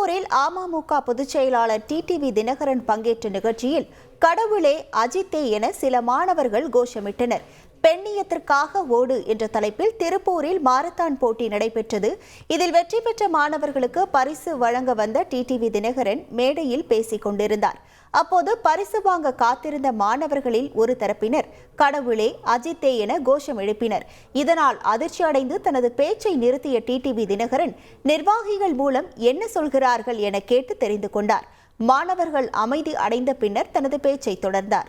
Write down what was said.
திருப்பூரில் அமமுக பொதுச் செயலாளர் டிடிவி தினகரன் பங்கேற்ற நிகழ்ச்சியில் கடவுளே அஜித்தே என சில மாணவர்கள் கோஷமிட்டனர். பெண்ணியத்திற்காக ஓடு என்ற தலைப்பில் திருப்பூரில் மாரத்தான் போட்டி நடைபெற்றது. இதில் வெற்றி பெற்ற மாணவர்களுக்கு பரிசு வழங்க வந்த டிடிவி தினகரன் மேடையில் பேசிக் கொண்டிருந்தார். அப்போது பரிசு வாங்க காத்திருந்த மாணவர்களில் ஒரு தரப்பினர் கடவுளே அஜித்தே என கோஷம் எழுப்பினர். இதனால் அதிர்ச்சி அடைந்து தனது பேச்சை நிறுத்திய டிடிவி தினகரன் நிர்வாகிகள் மூலம் என்ன சொல்கிறார்கள் என கேட்டு தெரிந்து கொண்டார். மாணவர்கள் அமைதி அடைந்த பின்னர் தனது பேச்சை தொடர்ந்தார்.